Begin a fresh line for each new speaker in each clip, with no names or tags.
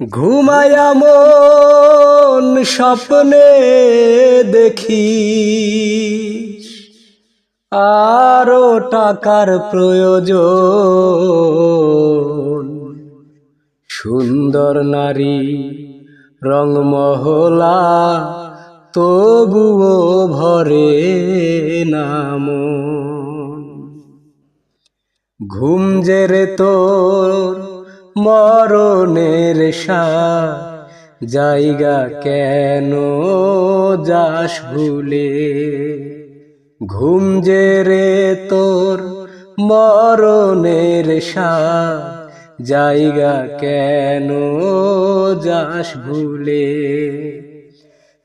ঘুমায়া মন স্বপ্নে দেখি আরও টাকার প্রয়োজন। সুন্দর নারী রংমহলা তবুও ভরে নাম ঘুম জেরে তোর মরণের জায়গা কেন যাস ভুলে? ঘুম যে রে তোর মরণের জায়গা কেন যাস ভুলে?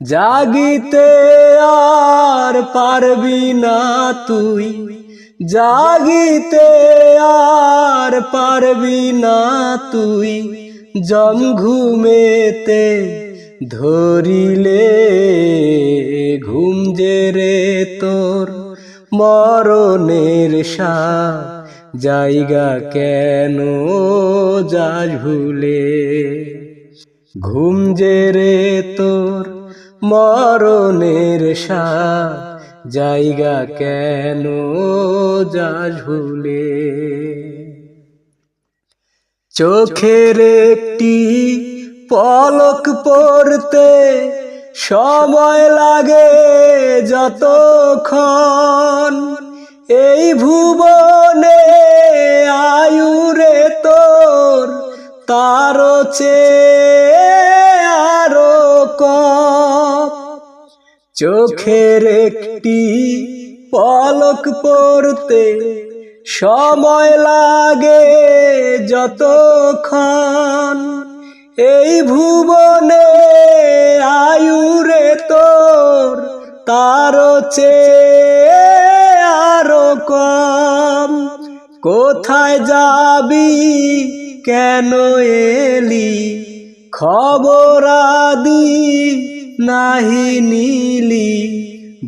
জাগিতে আর পারবি না তুই। জাগিতে আর পারবি না তুই, জম ঘুমেতে ধরিলে ঘুম রে তোর মরণের সাথ জায়গা কেন যাস ভুলে? ঘুম রে তোর মরণের সাথ জায়গা কেন যাস ভুলে? চোখের একটি পলক পড়তে সময় লাগে যতক্ষণ এই ভুবনে চোখের একটি পলক পড়তে সময় লাগে যতক্ষণ। এই ভুবনে আয়ুরে তোর তার চেয়ে আরও কম। কোথায় যাবি, কেন এলি, খবর আদি নাহি নীলি,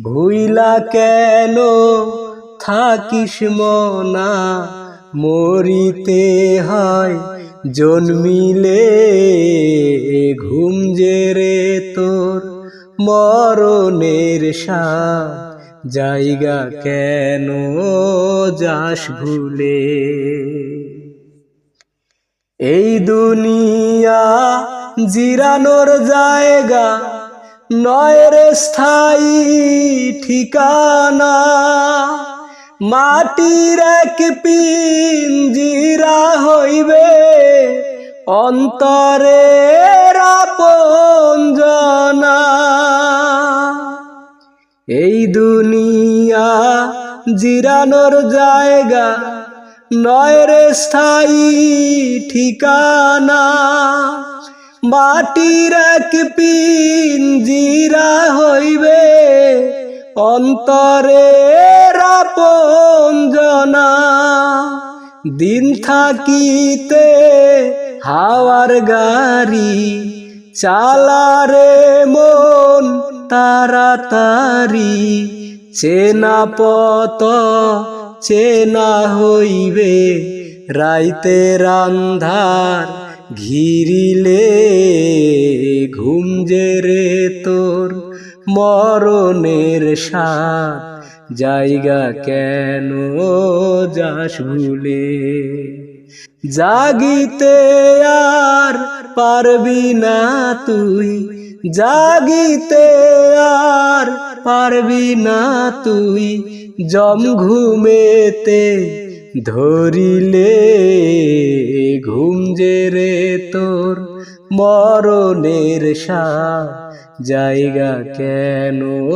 ভুইলা কেন থাকিস মনা? মরিতে হয় জন্মিলে, ঘুম রে তোর মরণের সাথ জায়গা কেন যাস ভুলে? এই দুনিয়া জিরানোর জায়গা নয় রে স্থায়ী ঠিকানা, মাটির এক পিঞ্জিরা হইবে অন্তরে আপনজনা। এই দুনিয়া জিরানোর জায়গা নয় রে স্থায়ী ঠিকানা। মাটির এক পিঞ্জিরা হইবে অন্তরে আপনজনা দিন থাকিতে হাওয়ার গাড়ি চালারে মন তাড়াতাড়ি। চেনা পত চেনা হইবে রাইতে রান্ধার ঘিরিলে ঘুম রে তোর মরণের সাথ জায়গা কেন যাস ভুলে? জাগিতে আর পারবি না তুই, জাগিতে আর পারবি না তুই, জম ঘুমেতে ধরিলে ঘুম যে রে তোর? মরণের সা জায়গা কেন?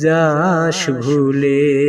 যাস ভুলে।